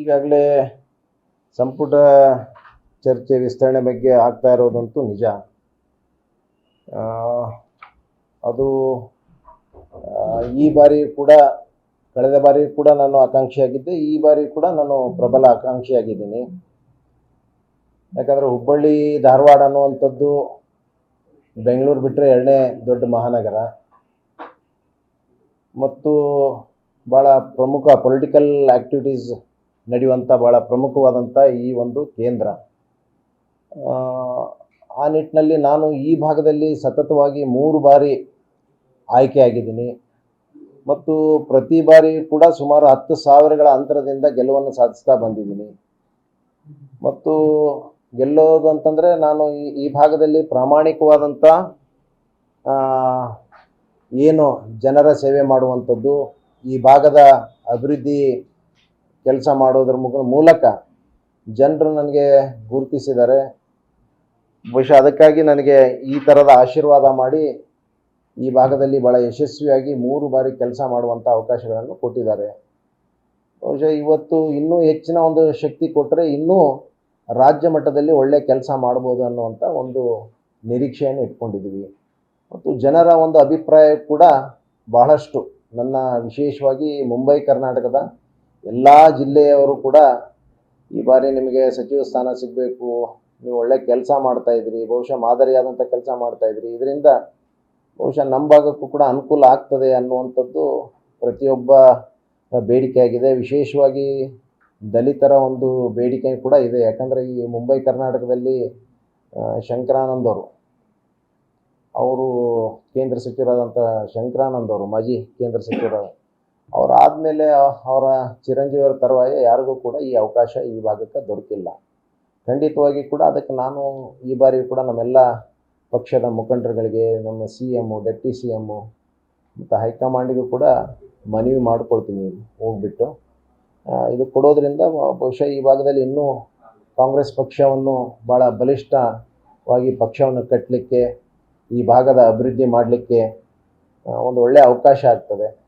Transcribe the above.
ಈಗಾಗಲೇ ಸಂಪುಟ ಚರ್ಚೆ ವಿಸ್ತರಣೆ ಬಗ್ಗೆ ಆಗ್ತಾ ಇರೋದಂತೂ ನಿಜ. ಅದು ಈ ಬಾರಿ ಕೂಡ, ಕಳೆದ ಬಾರಿ ಕೂಡ ನಾನು ಆಕಾಂಕ್ಷಿಯಾಗಿದ್ದೆ, ಈ ಬಾರಿ ಕೂಡ ನಾನು ಪ್ರಬಲ ಆಕಾಂಕ್ಷಿಯಾಗಿದ್ದೀನಿ. ಯಾಕಂದರೆ ಹುಬ್ಬಳ್ಳಿ, ಧಾರವಾಡ ಅನ್ನುವಂಥದ್ದು ಬೆಂಗಳೂರು ಬಿಟ್ಟರೆ ಎರಡನೇ ದೊಡ್ಡ ಮಹಾನಗರ. ಮತ್ತು ಭಾಳ ಪ್ರಮುಖ ಪೊಲಿಟಿಕಲ್ ಆ್ಯಕ್ಟಿವಿಟೀಸ್ ನಡೆಯುವಂಥ ಭಾಳ ಪ್ರಮುಖವಾದಂಥ ಈ ಒಂದು ಕೇಂದ್ರ. ಆ, ನಿಟ್ಟಿನಲ್ಲಿ ನಾನು ಈ ಭಾಗದಲ್ಲಿ ಸತತವಾಗಿ ಮೂರು ಬಾರಿ ಆಯ್ಕೆಯಾಗಿದ್ದೀನಿ. ಮತ್ತು ಪ್ರತಿ ಬಾರಿ ಕೂಡ ಸುಮಾರು ಹತ್ತು ಸಾವಿರಗಳ ಅಂತರದಿಂದ ಗೆಲುವನ್ನು ಸಾಧಿಸ್ತಾ ಬಂದಿದ್ದೀನಿ. ಮತ್ತು ಗೆಲ್ಲೋದು ಅಂತಂದರೆ ನಾನು ಈ ಭಾಗದಲ್ಲಿ ಪ್ರಾಮಾಣಿಕವಾದಂಥ ಏನು ಜನರ ಸೇವೆ ಮಾಡುವಂಥದ್ದು ಈ ಭಾಗದ ಅಭಿವೃದ್ಧಿ ಕೆಲಸ ಮಾಡೋದ್ರ ಮುಖ ಮೂಲಕ ಜನರು ನನಗೆ ಗುರುತಿಸಿದ್ದಾರೆ. ಬಹುಶಃ ಅದಕ್ಕಾಗಿ ನನಗೆ ಈ ಥರದ ಆಶೀರ್ವಾದ ಮಾಡಿ ಈ ಭಾಗದಲ್ಲಿ ಭಾಳ ಯಶಸ್ವಿಯಾಗಿ ಮೂರು ಬಾರಿ ಕೆಲಸ ಮಾಡುವಂಥ ಅವಕಾಶಗಳನ್ನು ಕೊಟ್ಟಿದ್ದಾರೆ. ಬಹುಶಃ ಇವತ್ತು ಇನ್ನೂ ಹೆಚ್ಚಿನ ಒಂದು ಶಕ್ತಿ ಕೊಟ್ಟರೆ ಇನ್ನೂ ರಾಜ್ಯ ಮಟ್ಟದಲ್ಲಿ ಒಳ್ಳೆಯ ಕೆಲಸ ಮಾಡ್ಬೋದು ಅನ್ನುವಂಥ ಒಂದು ನಿರೀಕ್ಷೆಯನ್ನು ಇಟ್ಕೊಂಡಿದ್ದೀವಿ. ಮತ್ತು ಜನರ ಒಂದು ಅಭಿಪ್ರಾಯ ಕೂಡ ಬಹಳಷ್ಟು ನನ್ನ ವಿಶೇಷವಾಗಿ ಮುಂಬೈ, ಕರ್ನಾಟಕದ ಎಲ್ಲ ಜಿಲ್ಲೆಯವರು ಕೂಡ ಈ ಬಾರಿ ನಿಮಗೆ ಸಚಿವ ಸ್ಥಾನ ಸಿಗಬೇಕು, ನೀವು ಒಳ್ಳೆ ಕೆಲಸ ಮಾಡ್ತಾ ಇದ್ರಿ, ಬಹುಶಃ ಮಾದರಿಯಾದಂಥ ಕೆಲಸ ಮಾಡ್ತಾ ಇದ್ರಿ. ಇದರಿಂದ ಬಹುಶಃ ನಮ್ಮ ಭಾಗಕ್ಕೂ ಕೂಡ ಅನುಕೂಲ ಆಗ್ತದೆ ಅನ್ನುವಂಥದ್ದು ಪ್ರತಿಯೊಬ್ಬ ಬೇಡಿಕೆಯಾಗಿದೆ. ವಿಶೇಷವಾಗಿ ದಲಿತರ ಒಂದು ಬೇಡಿಕೆ ಕೂಡ ಇದೆ. ಯಾಕಂದರೆ ಈ ಮುಂಬೈ, ಕರ್ನಾಟಕದಲ್ಲಿ ಶಂಕರಾನಂದ್ ಅವರು ಅವರು ಕೇಂದ್ರ ಸಚಿವರಾದಂಥ ಶಂಕರಾನಂದ್ ಅವರು, ಮಾಜಿ ಕೇಂದ್ರ ಸಚಿವರಾದ ಅವ್ರು ಆದಮೇಲೆ ಅವರ ಚಿರಂಜೀವಿಯವರ ತರುವಾಯ ಯಾರಿಗೂ ಕೂಡ ಈ ಅವಕಾಶ ಈ ಭಾಗಕ್ಕೆ ದೊರಕಿಲ್ಲ. ಖಂಡಿತವಾಗಿ ಕೂಡ ಅದಕ್ಕೆ ನಾನು ಈ ಬಾರಿ ಕೂಡ ನಮ್ಮೆಲ್ಲ ಪಕ್ಷದ ಮುಖಂಡರುಗಳಿಗೆ, ನಮ್ಮ C M deputy C M ಮತ್ತು ಹೈಕಮಾಂಡಿಗೂ ಕೂಡ ಮನವಿ ಮಾಡಿಕೊಳ್ತೀನಿ ಹೋಗ್ಬಿಟ್ಟು. ಇದು ಕೊಡೋದ್ರಿಂದ ಬಹುಶಃ ಈ ಭಾಗದಲ್ಲಿ ಇನ್ನೂ ಕಾಂಗ್ರೆಸ್ ಪಕ್ಷವನ್ನು ಭಾಳ ಬಲಿಷ್ಠವಾಗಿ ಪಕ್ಷವನ್ನು ಕಟ್ಟಲಿಕ್ಕೆ ಈ ಭಾಗದ ಅಭಿವೃದ್ಧಿ ಮಾಡಲಿಕ್ಕೆ ಒಂದು ಒಳ್ಳೆಯ ಅವಕಾಶ ಆಗ್ತದೆ.